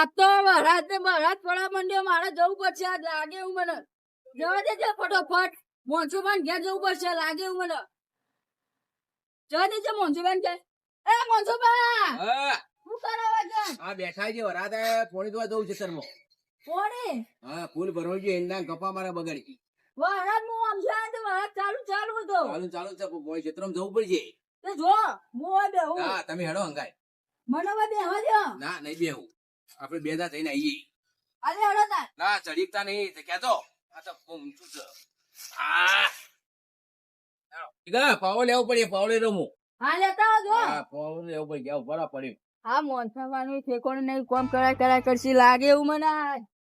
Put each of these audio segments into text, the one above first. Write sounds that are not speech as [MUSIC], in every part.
આ તો મહારાજ ને મહારાજ પડવા મંડ્યો મારે જવું પડશે આજ લાગે એવું મને. જવા દેજે ફટોફટ. મોન્સુબાન ઘેર જવું પડશે લાગે એવું મને. જવા દેજે મોનસુભાઈ કે એ મોનસુભા! હા. શું કરો વગર હા બેઠા છે વરાતે પોણી ધોવા જવું છે તરમાં. પોણી? હા ફૂલ ભરવું છે એના ગપા મારા બગાડી. વરાત હું આમ જાય તો વરાત ચાલુ ચાલુ હતો ચાલુ ચાલુ છે પોણી ક્ષેત્રમાં જવું પડશે. તે જો હું બે બેહું. હા તમે હેડો હંગાય. મને બે બેહવા દો ના નહીં બેહું. આપણે બે દા થઈને આવીએ અરે હડો તાર. ના ચડીકતા નહીં તે કહેતો. આ તો ઊંચું છે હા. પાવડો લેવો પડે પાવડો રમો. હા લેતા આવજો હા પાવડો લેવો પડે ગયા બરા પડ્યું હા મોનસાવાનું ઠેકોણ નહીં કોમ કરાય કરાય કરશી લાગે એવું મને ને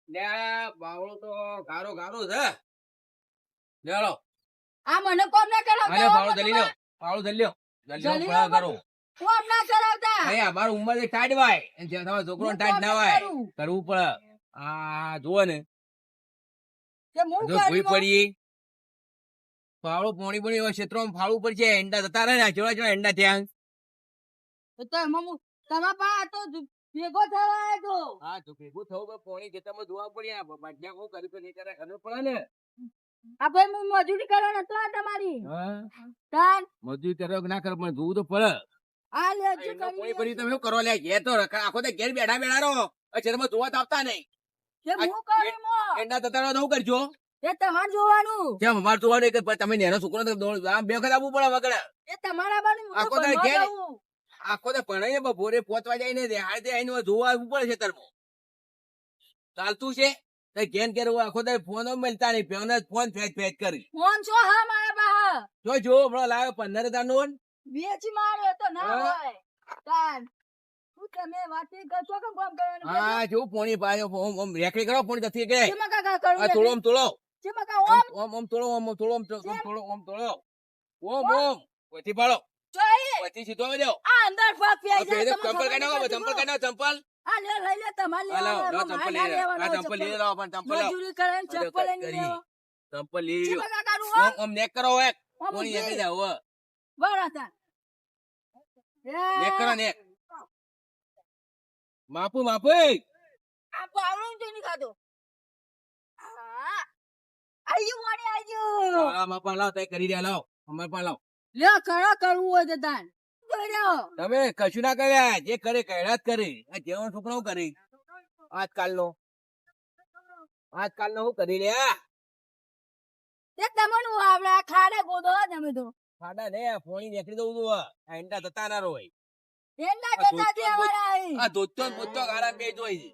લે બાવળો તો ગારો ગારો છે. લેલો આ મને કોમ ના કરો પાવડો દલી લ્યો. પાવડો દલી લ્યો. દલી લ્યો કરો કોમ ના કરાવતા અહીંયા અમારું ઉંમર એક ટાઈટ વાય અને તમારો છોકરો ટાઈટ ના ના વાય કરવું પડે. આ જુઓ ને. કે હું જો પડી. પાવડો પોણી પોણી એવા ક્ષેત્રોમાં ફાળવું પડશે એંડા જતા રહે ને જોડા જોડા એંડા ત્યાં. તો તો એમાં પા આ તો ભેગો થવા તો. હા તો ભેગું થવું પણ પોણી ખેતરમાં ધોવા પડે આ બાજ્યા કોણ કર્યું કે નહીં કરે ખબર પડે ને. આ ભાઈ હું મજૂરી કરવા નતો આ તમારી. હા. મજૂરી કરો ના કરો પણ જોવું તો પડે. આ લે જે એમનો કરી પોણી પડી તમે શું કરો લે? ઘેર તો આખો તો ઘેર બેઠા બેઠા રહો. આ ખેતરમાં ધોવા તો આવતા નહીં. કે હું કરું મો? એંડા જતા તો કરજો. એ તમારે જોવાનું. કેમ? અમારે જોવાનું કે તમે નેનો છોકરો તો બે વખત આવવું પડે વગર એ તમારા બાનું હું તો આખો દાડો બનવા ઘેર. આખો તો ભણાઈ બપોરે પોતવા જાય ને હાડે આઈને જોવા આવવું પડે તરમો ચાલતું છે? તો ઘેર ઘેર આખો દાડો ફોન મળતા નહીં. ફોન ફેચ ફેચ કરી. ફોન છો હા મારા જો જો હમણાં લાવ્યો પંદર હજાર નો. વેચી માર્યો તો ના હા. હોય. તાન શું તમે વાતી કરશો કે કોમ કરવાનું હા જો પોણી પાયો ઓમ ઓમ રેકડી કરો પોણી નથી કે શેમાં કાકા કરવું આ તોડો ઓમ તોડો. શેમાં કાકા ઓમ? ઓમ ઓમ તોડો ઓમ તોડો ઓમ તો- ઓમ? તોડો ઓમ ઓમ ઓમ. પાડો. જોઈએ ઓથી સીધો આવી જાઓ. આ અંદર ફાક પી આ જાય ચંપલ કાઢો ચંપલ કાઢો ચંપલ. આ લે લઈ લે તમારે લેવાનો, ચંપલ લઈ લેવાનો આ ચંપલ ચંપલ. લઈ લો પણ ચંપલ મજૂરી કરે. ચંપલ કરી. ચંપલ લઈ ઓમ ઓમ? નેક કરો એક. પોણી. જાવ બરાબર. નેક. કરો નેક માપુ. માપુ આ પાવડો તો નહીં ખાતો હા. વાણી, આઈ ગયું. આ માપા લાવ તય કરી દે લાવ. અમાર પણ લાવ. લ્યો, કરો કરવું હોય તો લ્યો. તમે કશું ના કર્યા જે કરે કહેડા જ કરે. આ જેવો છોકરો કરે. આજકાલનો. આજકાલનો શું કરી લે તે તમને આવડે ખાડે ગોદો તમે તો. ખાડા ને પોણી નીકળી દઉં તું એંડા જતા ના રોય એના જતા દે જે અમારા આ ધોતો ને ગાળા બે જોઈ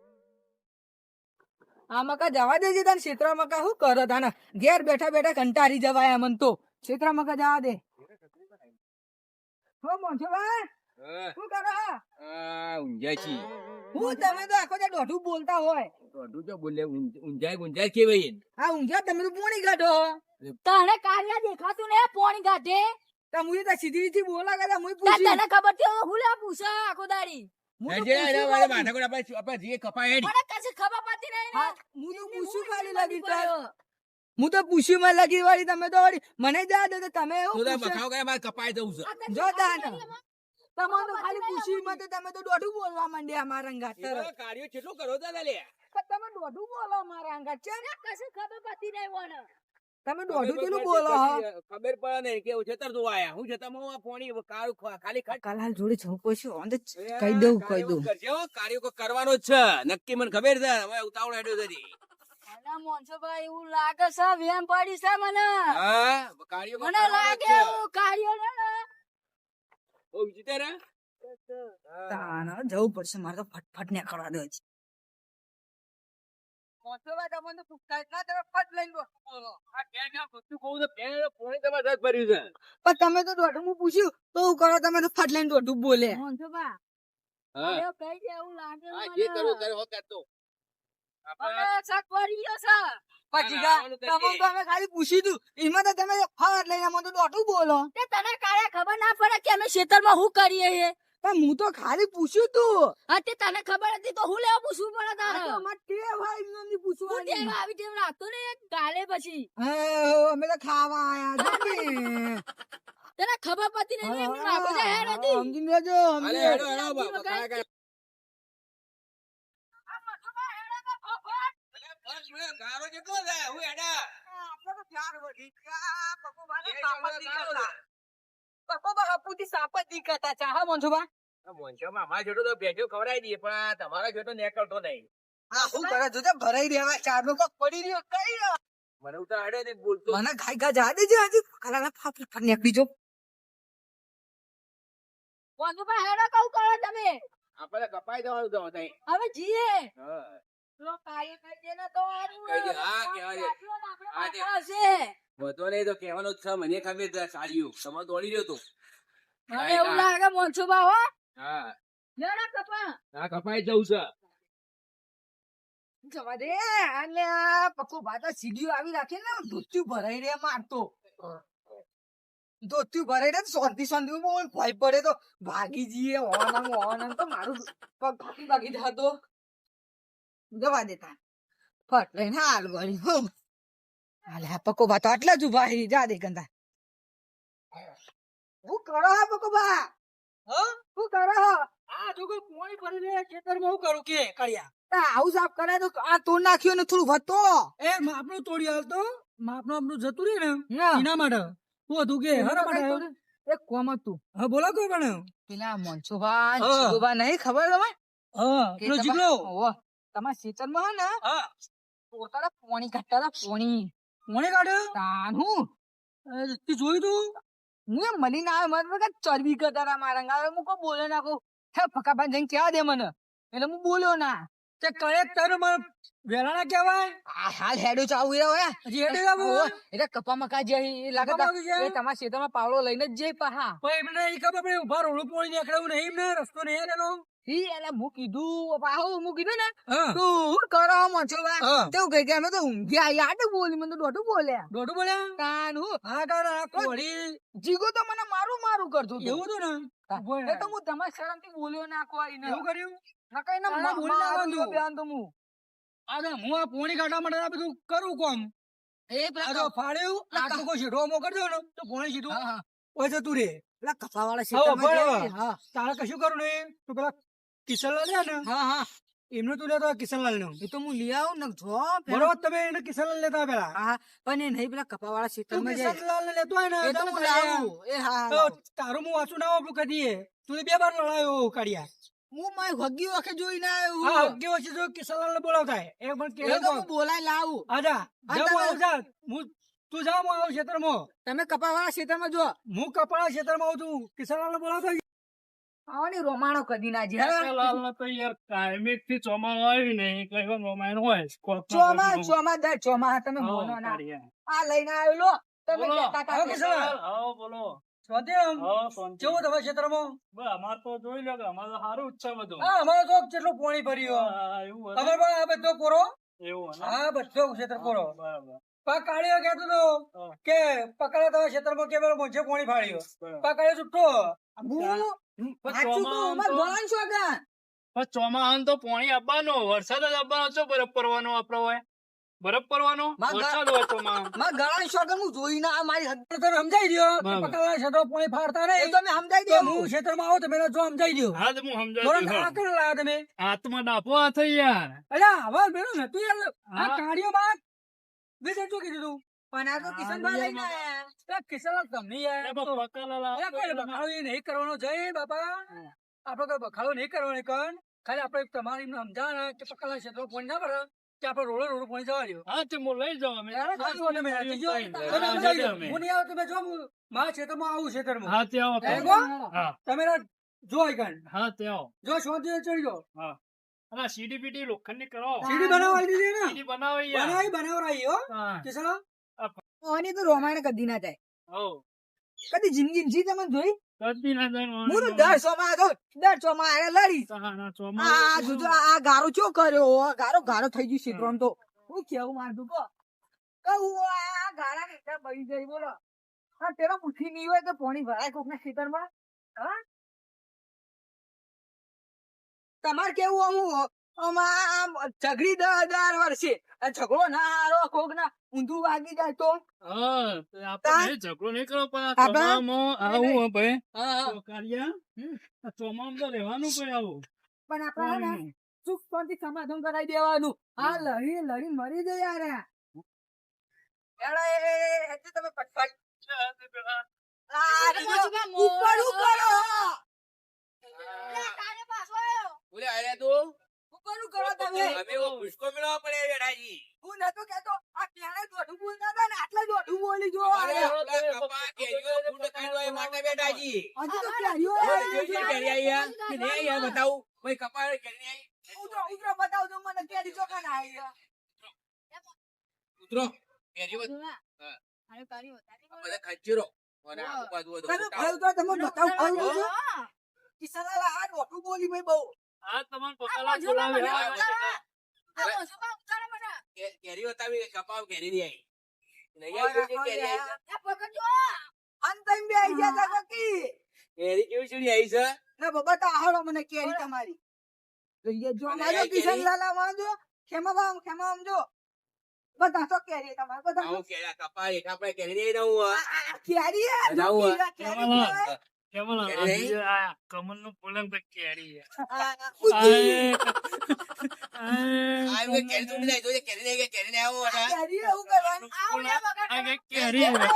આ મકા જવા દેજે તને ક્ષેત્ર મકા શું કરો તાને? ઘેર બેઠા બેઠા કંટારી જવાય મન તો. ક્ષેત્ર મકા જવા દે. હો મોંઠોભાઈ ભાઈ. શું કરો? આ ઊંઝાય છી. હું તમે તો આખો જે દોઢું બોલતા હોય. દોઢું તો બોલે ઉંજાઈ ઊંઝાય ઊંઝાય કેવાય એને. આ ઊંઘ્યા તમે તો પોણી કાઢો. તને કાર્ય દેખાતું ને પોણી ગાઢે. તો મુએ તો સીધી રીતથી બોલા કે મુએ પૂછી. તને ખબર છે હું લે પૂછે આખો દાડી? હું તો પૂછ્યું માં લગી વાળી તમે તો વળી મને જા દો તમે એવું તું તો પૂછો? બખાવ કરે, મારે કપાઈ જવું છે. જો તાન. ખબર તો ખાલી પૂછ્યું માં તો તમે તો દોઢું બોલવા માંડ્યા મારા અંગાત કાર્યો કેટલું કરો છો લે? તમે દોઢું બોલો મારા અંગાત. છે ને? ખબર પડતી નહીં. તમે દોઢું કિલો બોલો હો. ખબર પડે ને કે છેતર તો આયા. હું જતા હું આ પોણી કાળું ખાલી ખટ કલાલ જોડે છોકો છે ઓન કહી દઉં કહી દઉં. કરજો કાર્યો કરવાનો છે. નક્કી મને ખબર છે હવે ઉતાવળ હેડ્યો છે મને મોનસુભાઈ એવું લાગે છે વેમ પડી છે મને. હા કાર્યો કોઈ મને કરવાનો જ લાગે છે. હે? હા. તો ને આ કહું તો પોણી તમારે રસ ભર્યું છે પણ તમે તો દોઢું હું પૂછ્યું તો હું કરો તમે તો ફટ લઈને દોઢું બોલે મોનસુભા, હા કઈ દે એવું લાગે હા, જે કરવું કરે હો કરતો આપણે હવે શક પડી ગયો છે. પછી. તો અમે ખાલી તું એમાં તો તમે ફટ લઈને મને તો દોઢું બોલો તે તને કાલે ખબર ના પડે કે અમે ખેતરમાં શું કરીએ છીએ પણ હું તો ખાલી પૂછ્યું તું. હા તને ખબર હતી તો હું લેવા પૂછવું પડે તારે? અમાર ટેવ હોય એમનેમની પૂછવાની. ટેવ આવી ટેવ રાખતો ને ગાલે પછી. અમે તો ખાવા આયા જો. [LAUGHS] તને ખબર પડતી નહીં એમની બાબુ તો હેર હતી. સમજી લેજો અરે હેડો. હેડો બાપા. બસ મેં ગારો જેટલો જાય હું એડા મોંચોમાં અમારા જોડો તો ભેજો ખવડાવી દઈએ પણ આ તમારો જેટલો નીકળતો નહીં. ભરાઈ દેવા ચાર નો કોક પડી રહ્યો કઈ રહ્યો? મને ઉતા અડે ને બોલતો. મને ખાઈ ખા જા દેજે આજે ખલાના ફાફ ફાફ નીકળી જો મોંચુભાઈ હેડો કઉ કરો તમે. આપણે કપાઈ જવાનું તો નહીં. હવે જીએ. હા. પેલો કાળી કહી દે ને તો હારું. કહી દે, આ કહેવા હા. વધો નહીં તો કહેવાનો જ છે મને ખબર છે સાડીઓ તમે દોડી રહ્યો તો. મને એવું લાગે મોંચુભા હો. હા. હેડો કપા. આ કપાઈ જવું છે. જવા દે અને પક્કો ભાતા સીડીઓ આવી રાખે ને ધોત્યું ભરાઈ રે મારતો ધોત્યું ભરાઈ રે શાંતિ શાંતિ બહુ ભય પડે તો ભાગી જઈએ હોવાના હોવાના તો મારું પગ ભાગી ભાગી જતો. જવા દેતા ફટ લઈને હાલ વળી હું. હાલે આ બા તો આટલા જ ઊભા હી. જા દે ગંદા. હું કરો હા પકો બા હ? હું કરો આ જો કોઈ પોણી ભરી લે ખેતરમાં હું કરું? કે કળિયા આવું સાફ કરે તો આ તોડ નાખ્યો ને થોડું વધતો. એ માપનું તોડી હાલતો માપનું આપનું જતું રે ને. એના માટે. હું હતું કે હરા માટે? એક કોમ હતું. હા બોલો કોઈ પણ. પેલા મોનસુભા હા. જીગોબા નહીં ખબર તમે હા પેલો જીગલો. તમારા ખેતરમાં હે ને પોતાના પોણી કાઢતા હતા પોણી. કોણે કાઢ્યો? તાનું. એ તે જોયું તું? હું એમ મળી ના આવ્યો મને કે ચરબી કરતા મારા અંગારે. હું કોઈ બોલ્યો ના કહું. હે ફકાભાઈ જઈને કહેવા દે મને. એટલે હું બોલ્યો ના. તે કયે તારું મારે વેલા ના કહેવાય? આ હાલ હેડો ચાવું રહ્યો હે. હજી હેડે આવું? એટલે કપા મકા જે એ લાગે? એ તમારા ખેતરમાં પાવડો લઈને જ જઈ પાહા પણ એમને એ ખબર ઊભા રોડું પોણી નીકળવું નહીં એમને રસ્તો નહીં એનો ઈ હું કીધું પાહો હું કીધું ને હા. તું હું કરો મોનસુભા હા. તેવું કહી કે તો ઊંઘ્યા યાદ બોલી મને દોઢું બોલ્યા. દોઢું બોલ્યા? તાનું હા કારણ કોડી જીગો તો મને મારું મારું કરતો. એવું તો ને? એ તો હું તમારા શરમથી બોલ્યો ના કોઈ ને. એવું કર્યું? ના કઈ ના તારા મા- બોલી નાખવાનું. બેન તો હું. આ હું આ પોણી કાઢવા માટે આ બધું કરું કોમ? એ પેલા તો ફાડ્યું આટલું કોઈ શેઠો અમો કરી ને તો પોણી સીધું હા, હા. ઓય જતું રે. પેલા કપાવાળા વાળા. હા. તારે કશું કરું નહીં. તું પેલા કિશનલાલ ને હા હા. એમનું તું લેતો કિશનલાલનું. એ તો હું લઈ આવું ને જો બરોબર તમે એને કિશનલાલ લેતા પેલા. હા પણ એ નહીં પેલા કપાવાળા શીતલમાં જાય. કિશનલાલ ને લેતો હોય ને એ તો હું લાવું. એ હા તારું હું વાંચું ના આપણું કદીએ. તું બે વાર લડાયો કાઢ્યા હું મારી હગી વખત જોઈ ના આવ્યો હા. હગ્ગે વચ્ચે જો કિશનલાલ ને બોલાવતા એ પણ કે હું બોલાય લાવું. આજા હું જા હું તું જા હું આવું ક્ષેત્રમાં. તમે કપાવાળા ક્ષેત્રમાં જો. હું કપાવાળા ક્ષેત્રમાં આવું છું. કિશનલાલ ને બોલાવતા આવવાની રોમાણો કદી ના જે તો યાર કાયમિકથી ચોમાણું આવ્યું ને એટલે રોમાયણ હોય ચોમા ચોમા દર ચોમા તમે બોલો ના. આ લઈને આવ્યો લો. તમે બોલો. કહેતા હતા હા, કે કિશોર. હા, બોલો. સ્વાધ્યાય હા, શાંતિ. કેવું તમારા ક્ષેત્રમાં? અમાર તો જોઈ લો કે અમારે સારું જ છે હા અમારે તો કેટલું પોણી ભર્યું. તમે પણ આ બધો કોરો? એવું હા બધો ક્ષેત્ર કોરો. બરાબર, પા કેતો તો કે પકડ્યા તમે ક્ષેત્રમાં કે પોણી ફાડ્યો બરાબર. છૂટો. હું ચોમાહાન તો પાણી આપવાનો વરસાદ જ આપવાનો છો બરફ પડવાનો આપડો હોય? બરફ પડવાનો? વરસાદ હોય ચોમાહાન [LAUGHS] ગળાનું હું જોઈ ના મારી હદ- સમજાઈ દો કે પકડા ક્ષેત્રો પોણી ફાડતા એ તો મેં સમજાઈ તો હું ક્ષેત્રમાં આવો તમે જો સમજાઈ દો હા તો હું થોડો સમજાવું આ કરી લાયા તમે? હાથમાં ડાપો આ થઈ યાર. અલ્યા આવા બેરો ને તું યાર આ હા. કાળીઓ માં શું કીધું તું? પણ આ તો કિશનભાઈ લઈને આયા. આ તમને યાર એ બાપા બકાલા અલ્યા કોઈ બખાડો એ નહીં કરવાનો. જય બાપા. આપડે કોઈ બખાડો નહીં કરવાનો કણ ખાલી આપણે તમારે એમને કે પકડા ક્ષેત્રો પાણી ના ભરે કે આપણે રોડે રોડ પાણી જવા દો હા તે હું લઈ જાઉં અમે. હા, તમે હા. હું નહીં આવું જો હું મારા ક્ષેત્રમાં આવું ક્ષેત્રમાં. હા તે આવો તમે. હા. જો આઈકન હા તે આવો. જો શાંતિ ચડી જાઓ. અને સીડી પીડી લોખંડની કરો. સીડી બનાવવા દીધી ને? સીડી બનાવો બનાવી બનાવરાઈ હો. હા. ઓની તો રોમાયણ કદી ના જાય કદી જિંદગી જી તમે જોઈ? કદી ના જાય હું તો દર ચોમા તો દર ચોમા આયા લડી આ જોજો આ ગારો ચો કર્યો ગારો ગારો થઈ ગયું ક્ષેત્રમાં તો. હું કેવું મારતું કો કહું આ ગારા ને બળી જાય બોલો. હા તેનો મુઠી નહીં હોય તો પાણી ભરાય કોકના ખેતરમાં? હા? તમારે કેવું આમ ઝઘડી દર દર વર્ષે. ઝઘડો ના હારો કોક ના ઊંધું વાગી જાય તો? હા તો આપણે તા- ઝઘડો નહીં કરો પણ આવું હો ભાઈ. ચોમામાં તો રહેવાનું ભાઈ આવું. પણ આપણે. સુખ શાંતિ સમાધાન કરાવી દેવાનું. આ લડી લડી મરી જાય યાર. આ. એટલે તમે ફટફટ આ ઉપર કરો. બોલે આયા તું ઉપર કરો તમે? અમે એવો પુષ્કો મેળવવા પડે રેડાજી હું નતો કેતો આ પેલા દોઢું બોલતા હતા ને? આટલા દોઢું બોલી જો. અરે કપા કેરીઓ ફૂટ એ માટે બેટાજી હજી તો કેરીઓ કેરી આઈ આ? કે નહીં આઈ આ બતાવું. ભાઈ કપા કેરી આઈ ઉતરો ઉતરો બતાવજો મને કેરી ચોખા ના આવી ઉતરો. કેરી બત- હા. બધા ખંચેરો. બાજુ તમે. તો બતાવો. આ દોઢું બોલી ભાઈ બહુ આ તમારે પકડવા બોલાવે હા, કેરી બતાવી કપા કેરી નહીં ઓય, કેરી કેવી ચીડી આઈ છે? ના બાબા તો આહડો મને કેરી તમારી. જો અને માજો આ કેરી? કિશનલાલ આમાં ખેમા બામ ખેમા આમ બધા તો કેરી તમારે બધા આવું કેરી કપા હેઠ આપણે કેરી નહીં રહું આ- આ કેરી હે, જો બતાવો. પીલા કેરી કેમલા? નું પોલંગ કેરી કેરી નહીં કે કેરી નહીં આવું અને કેરી એવું કરવાનું આવું લે વગર. આ કે કેરી છે.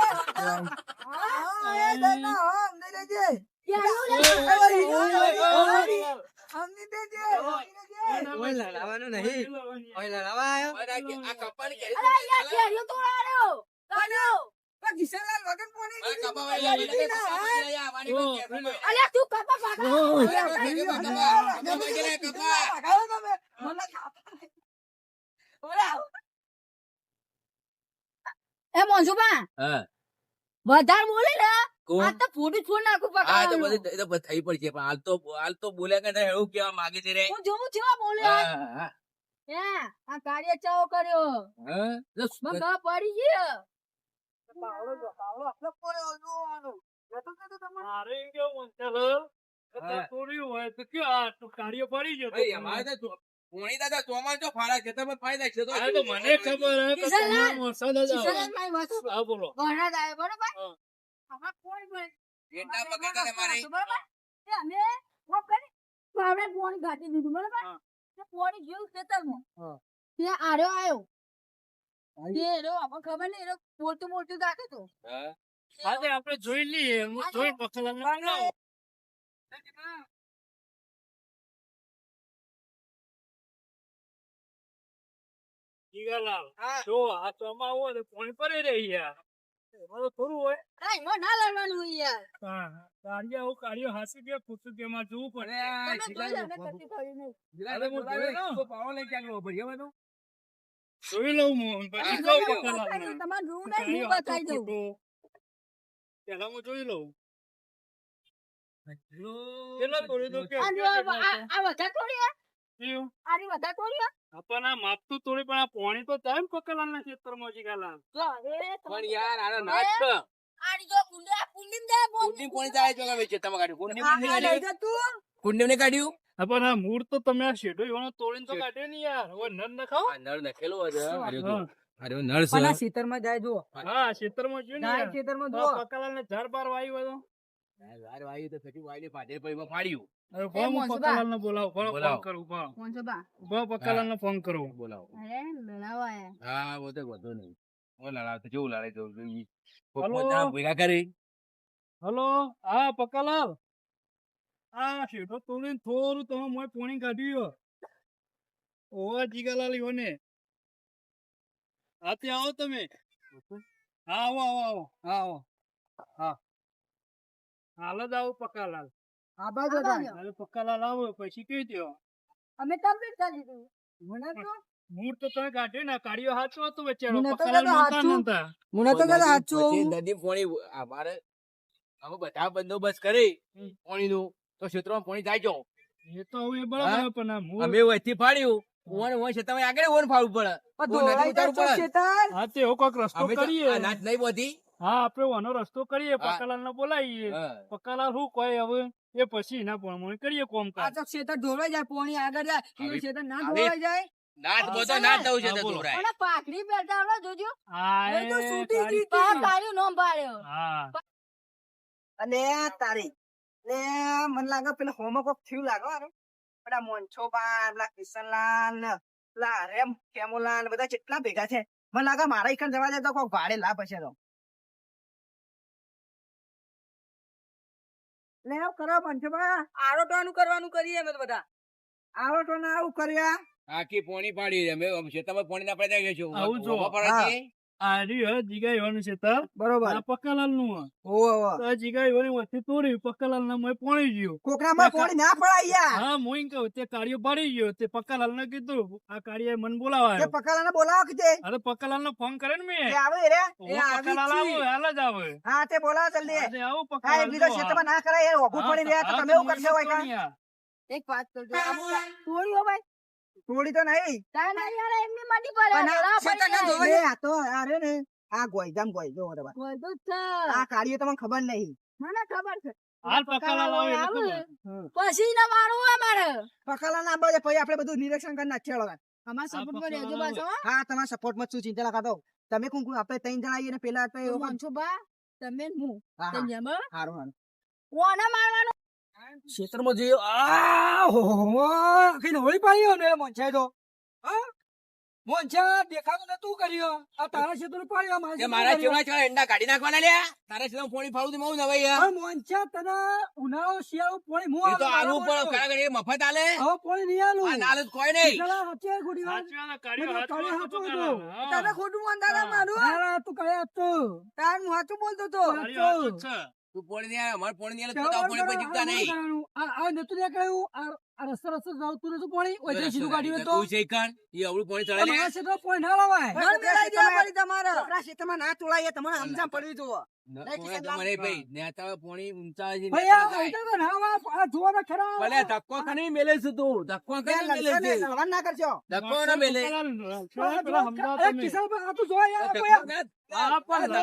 હા, એ દાદા, હા, અમને દેજે. કેરીઓ લે. ઓય, ઓય, ઓય, ઓય. અમને દેજે, અમને દેજે. ઓય લડાવવાનું નહીં. ઓય લડાવવા આવ્યો. આ કપાની કેરી અરે, તોડી યાર, કેરીઓ તોડાડ્યો. કાઢ્યો. પણ કિશનલાલ વગર કોની આ દીધી? કપા વાળી આવી દીધી એટલે ના, કપા હા? વાળી આવવાની કોઈ કેરી નહીં. અલ્યા, તું કપા પાકા. અરે, આ કેરી કપા, કપા, કપા વાળી કે કપા. લગાવો તમે. મને ખાવા. ઓલા, એ મોંસુબા હા વધારે બોલે ને કોણ? આ તો ફોટું છોડ નાખું હા તો પકડવાનું. બધી એ તો બધી થઈ પડશે પણ હાલ તો હાલ તો બોલ્યા કે નહીં, એવું કેવા માંગે છે રે હું જોઉં છું આ બોલે હા, હા, હે આ કાર્ય ચાવો કર્યો હા. તો મને ખબર પડી ગઈ પાવડો જો, પાવડો આપણે કોને જોવાનો? નતો કહેતો તમને? મારે એમ કેવું મનસાલાલ, કે તે હા. તોડ્યું હોય તો કે આ તો કાર્ય પડી ગયો ભાઈ, અમારે તો પોણી દાદા ચોમાસું તો ફાળા ખેતરમાં ફાઈ જાય છે તો આ તો મને ખબર હે કે કિશનલાલ, તમારો વરસાદ કિશનલાલ વાત સાંભળો. બોલો. વરસાદ આવ્યો, બરોબર? હા. કોઈ પણ- પેટના પકડતા ને બરોબર? તે અમે કોક કરી પાવડે પોણી ઘાટી દીધું બરોબર? પોણી માં ખેતરમાં. હા. ત્યાં આર્યો આવ્યો. ખબર નહીં મોટું મોટું ગાતું હતું હા. હા આપણે જોઈ લઈએ હું હા, જોઈ પકડવાનું જીગાલાલ, હા. જો આ ચોમા હોય તો રહી યાર. એમાં તો થોડું હોય. કાઈ એમાં ના લડવાનું હોય યાર. હા કાર્ય આવું કાર્ય હાસી કે પૂછું કે એમાં જોવું પડે. તમે જોઈ લો, મેં કશું કર્યું નહીં. જીલાને જોઈ લઉં હું પછી. પકડવાનું. તમારે જોવું નહીં, હું બતાવી દઉં. પેલા હું જોઈ લઉં. કુંડે ને કાઢ્યું? પણ આ મૂળ તો તમે આ શેઢો એવાનો તોડીને તો. કાઢ્યો ને યાર. હવે નર નખાવો. આ નળ નખેલો હશે અરે નળ પણ આ છે ખેતરમાં જાય જો હા. ખેતરમાં જોયું ને જાય યાર. ખેતરમાં તો જો આ પકડવાને ઝાડ બાર વાયું હોય તો. યાર વાયુ તો થતી વાયુ ફાટે પછી એમાં ફાડ્યું અરે ફોન ભાવ ને બોલાવું. ફોન કરું ભાવ મોહનસભા, ભાવ પકડવાને ફોન કરો. બોલાવો. અરે, લડાવા હા બોતે तो વધુ નહીં. ઓ લડાવ તો કેવું લડાઈ જવું જોઈએ હલો? પોત જણા ભેગા કરી હલો? હા પકલાલ? આ શેઠો તોડીને થોડું તો મોય પોણી કાઢ્યું ઓવા જીગાલાલ ઈવોને હા તે આવો તમે. હા આવો આવો આવો. હા આવો. હા. હાલ જ આવો બાજુ પકાલાલ આવો. પછી કહી દો અમે મને તો મૂળ તો તમે કાઢ્યો ને કાઢ્યો હાચો હતો બચારો. મને તો પોણી અમારે અમે બધા બંદોબસ્ત કરી હમ. તો ક્ષેત્રમાં પોણી જાય એ તો હવે બરાબર પણ અમે વહીથી ફાડ્યું ઓન ઓન છે તમે આગળ ઓન ફાડવું પડે. પણ ઓ જાય ઉતારવું શેતાન. હા તે એવો રસ્તો કરીએ. આ નહીં બોધી. હા આપડે વાનો રસ્તો કરીએ પકાલાલ ને બોલાવીએ. પકાલાલ શું કહે હવે? એ પછી એના પ્રમાણે કરીએ કોમ આ તો શેતાન ધોવાઈ જાય પોણી આગળ જાય. શેતાન ના દઉં છે તો અને આવડે જોજો. હા એ તો તારી- નોમ પાડ્યો હા. અને તારી. ને મને લાગે પેલા હોમો કોક થયું લાગે હારું. પેલા મોનછોબા પેલા કિશનલાલ પેલા રેમ કેમોલાલ બધા કેટલા ભેગા છે મને લાગે મારા એકન જવા દે તો કોઈ ભાડે લાભ હશે તો. લે આવ કરો મોનછોબા આરોટવાનું કરવાનું કરીએ અમે બધા. આવો તો આવું કર્યા? આખી પોણી પાડી છે. મેં ખેતરમાં પોણી ના પડે છે આવું જો. ઊભા પડે છે. બરોબર. આ પક્કાલાલનું હે. ઓવો ઓવો તો આ જીગા એવાની વચ્ચે તોડ્યું પક્કાલાલ ના મોય પોણી ગયું. કોકરામાં પોણી ના પડાય યાર. હા મોઈન કહું તે કાળિયો પાડી ગયો. તે પક્કાલાલ ને કીધું આ કાળિયાએ મન બોલાવા તે બોલાવો કે તે? અરે પક્કાલાલ નો ફોન કરે ને મેં. આવે રે. ઓ, પક્કાલાલ આવો હાલ જ આવે. હા તે બોલાવો જલ્દી. આવો પક્કાલાલ એક બીજો ક્ષેત્રમાં ના કરાય યાર ઓભું પડી રહ્યા તો તમે એવું કરશો હોય કાં? પોણી આ. એક વાત કરજો. ભાઈ. થોડી તો નહીં. યાર એમની માટી પડે. આ તો અરે ને આ ગોઈજામ ગોઈ જો બરાબર બધું જ છે. આ કાર્ય તમને ખબર નહીં. મને ખબર છે. હાલ પકાલા એટલે પછી ના મારું હોય મારે. પકાલા ના બોલે પછી આપણે બધું નિરીક્ષણ કરી નાખીએ હવે. અમારા આ સપોર્ટમાં રહેજો પાછો હો. હા તમારા સપોર્ટમાં શું ચિંતા લગાતો તમે કોણ કોણ? આપણે ત્રણ જણા આવીએ ને પેલા તો એવું છો બા તમે ને હું. તમે. હારું હારું. મારવાનું? ક્ષેત્રમાં જઈએ આ આખી નવળી પાડી ને મોંછાય તો હા? મોંછા દેખાતો નતું કર્યો. આ તારા ક્ષેત્ર પાડ્યો મારા તે મારા. ચેવડા ચેવડા એંડા કાઢી નાખવાના લે તારા સિવાય પોણી ફાળું તો મઉ નવાઈ યાર. આ મોંછા તને ઉનાળો શિયાળો પાણી મો તો આલું, પણ કાગળ એ મફત આલે. હો પાણી નહીં આલું. આ નાલ કોઈ નહીં. ચલા હચે ગુડી વાત. સાચી વાત, કાળિયો બધું હાચું હા. ખોટું માનતા મારું તું કયા તું. તાર હું હાચું બોલતો તો. હાચું છે. તું પોણી નહીં આલે, પોણી નહીં આલે, પોણી પર જીવતા નહીં આ- આ નતું દેખાયું. આ- આ રસ્તે રસ્તે જાવતું નતું પાણી. ઓયથી સીધું કાઢ્યું તું છે કાન, એ અવળું પોણી ચડે આ લે. મારા ક્ષેત્રમાં ના લાવાય. ઘર મેળાઈ દેવા તમારે- પડી આપણા ક્ષેત્રમાં ના તોડાય તમારે સમજામ પડવી જોવો ન- ભાઈ નેતા પોણી તો ના ધક્કો ખની મેલે છે તું ધક્કો મેલે લડશો ને, ના કરશો ધક્કો ના મેલે તો આ- ના-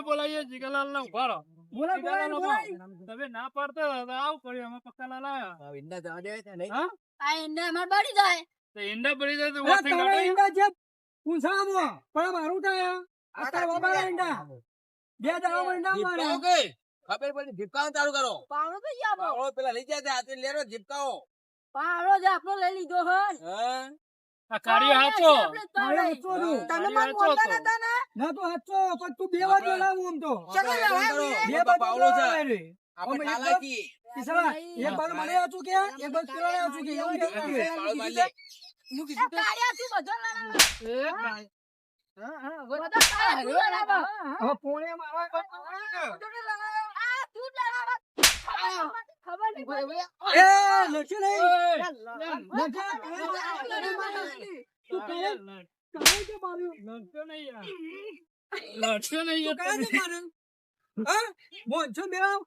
બોલાવીએ જીગાલાલ ને ઊભા રહો. તમે ના પાડતા આવું કર્યું અમે પક્કાલાલ આવ્યા. આ જવા દે છે નહીં? હા? આ એમને અમાર બળી જાય. ઈંડા પડી જાય તો. ઈંડા જે પૂંછામાં, પણ મારું થાય. બે દાડામાં ઈંડા મારે. જીપકાઓ ખબર પડી જીપકાવાનું ચાલુ કરો પાવડો તો ઈ આપો પાવડો પેલા લઈ જાય હાથે લેરો જીપકાઓ પાવડો જ આપણો લઈ લીધો હન આ હાચો. હચો છું. તમે મને બોલતા નતા ને ના તો હાચો, પણ તું બે વાર બોલાવું આમ તો. ચલો, આપણે લડાઈ કરો. વીએ. બે પાવડો છે આપણે ચાલાકી. એક બાજુ મને હાચું કે, એક બાજુ પેલાને હાચું કે, એવું કે? પાવડો મારી લે. તું બધો લડાવે. એ ભાઈ. બધા કાળિયા તું હવે પોણે મારવા તું. ખબર નહીં એ, લખ્યું નહીં. તું કયા- કયા કે માર્યું? લડશો નહીં યાર. નહીં તું કે માર્યું? હા? મોનસો મેળા?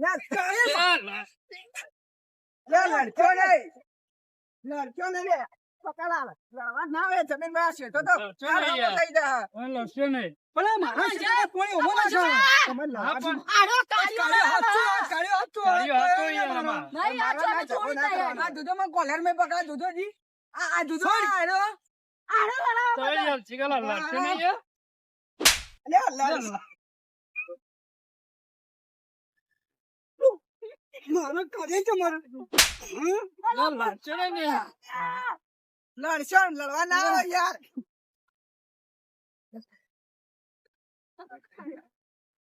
યાર, યાર, લા- નહીં. લડશો નહીં લે. પકડાવે. લડવા ના આવે જમીનમાં આ શેઠો તો લડશો યાર. થઈ જાય. હવે નહીં પણ મારા શરીરે કોઈ ઊભો ના છે. તમે હા આડો કાળિયો હાચો, કાળિયો આ કાળિયો કોઈ યાર નહીં આ ઝઘડો છોડી દે આ દૂધો માં કોલરમાં પકડા દૂધો આ આ દૂધો આ એનો આડો તો યાર જીગાલાલ લડશો નહીં લે લડ મારો કાળિયો છે મારો. હમ? નહીં. લડશો લડવા ના આવે યાર